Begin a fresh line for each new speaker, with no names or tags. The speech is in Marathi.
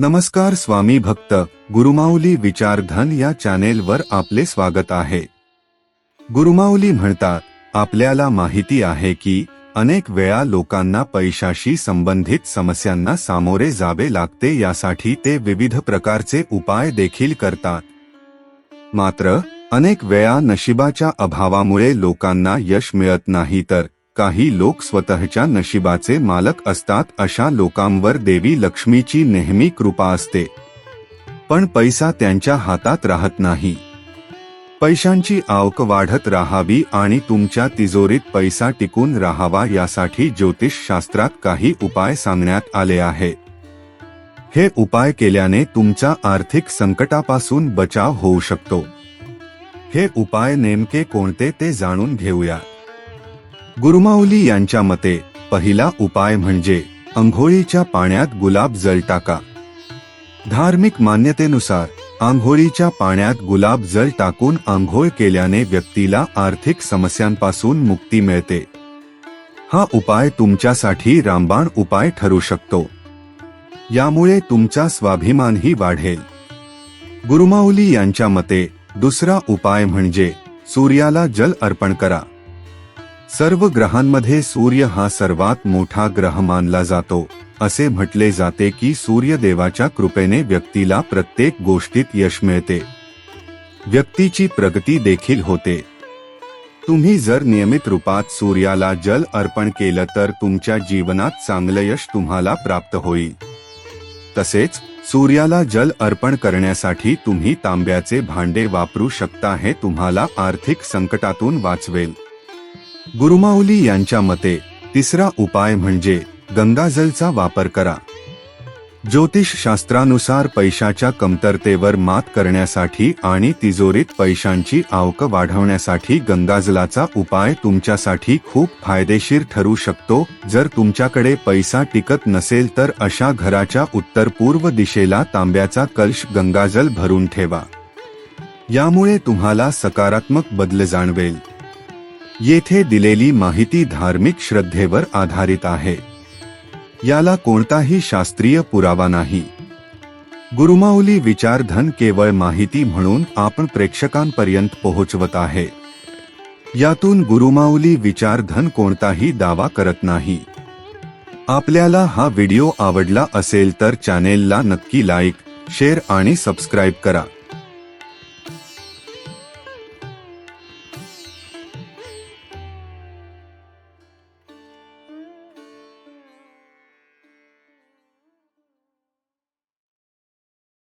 नमस्कार स्वामी भक्त गुरुमाऊली विचारधन या चॅनेलवर आपले स्वागत आहे. गुरुमाऊली म्हणतात आपल्याला माहिती आहे की अनेक वेळा लोकांना पैशाशी संबंधित समस्यांना सामोरे जावे लागते यासाठी ते विविध प्रकारचे उपाय देखील करतात. मात्र अनेक वेळा नशिबाच्या अभावामुळे लोकांना यश मिळत नाही तर काही लोक स्वतःच्या नशिबाचे मालक असतात अशा लोकांवर देवी लक्ष्मीची नेहमी कृपा असते. पण पैसा त्यांच्या हातात राहत नाही. पैशांची आवक वाढत राहावी आणि तुमच्या तिजोरीत पैसा टिकून राहावा यासाठी ज्योतिषशास्त्रात काही उपाय सांगण्यात आले आहे. हे उपाय केल्याने तुमच्या आर्थिक संकटापासून बचाव होऊ शकतो. हे उपाय नेमके कोणते ते जाणून घेऊया. गुरुमाऊली यांच्या मते पहिला उपाय म्हणजे आंघोळीच्या पाण्यात गुलाब जल टाका. धार्मिक मान्यतेनुसार आंघोळीच्या पाण्यात गुलाब जल टाकून आंघोळ केल्याने व्यक्तीला आर्थिक समस्यांपासून मुक्ती मिळते. हा उपाय तुमच्यासाठी रामबाण उपाय ठरू शकतो. यामुळे तुमचा स्वाभिमानही वाढेल. गुरुमाऊली यांच्या मते दुसरा उपाय म्हणजे सूर्याला जल अर्पण करा. सर्व ग्रहांमध्ये सूर्य हा सर्वात मोठा ग्रह मानला जातो असे म्हटले जाते की सूर्यदेवाच्या कृपेने व्यक्तीला प्रत्येक गोष्टीत यश मिळते. व्यक्तीची प्रगती देखील होते. तुम्ही जर नियमित रूपात सूर्याला जल अर्पण केलं तर तुमच्या जीवनात चांगलं यश तुम्हाला प्राप्त होईल. तसेच सूर्याला जल अर्पण करण्यासाठी तुम्ही तांब्याचे भांडे वापरू शकता हे तुम्हाला आर्थिक संकटातून वाचवेल. गुरुमाऊली यांच्या मते तिसरा उपाय म्हणजे गंगाजलचा वापर करा. ज्योतिषशास्त्रानुसार पैशाच्या कमतरतेवर मात करण्यासाठी आणि तिजोरीत पैशांची आवक वाढवण्यासाठी गंगाजलाचा उपाय तुमच्यासाठी खूप फायदेशीर ठरू शकतो. जर तुमच्याकडे पैसा टिकत नसेल तर अशा घराच्या उत्तर पूर्व दिशेला तांब्याचा कलश गंगाजल भरून ठेवा. यामुळे तुम्हाला सकारात्मक बदल जाणवेल. येथे दिलेली माहिती धार्मिक श्रद्धेवर आधारित आहे. याला कोणताही शास्त्रीय पुरावा नाही. गुरुमाऊली विचारधन केवळ माहिती म्हणून आपण प्रेक्षकांपर्यंत पोहोचवत आहे. यातून गुरुमाऊली विचारधन कोणताही दावा करत नाही. आपल्याला हा व्हिडिओ आवडला असेल तर चॅनेलला नक्की लाईक शेअर आणि सबस्क्राईब करा.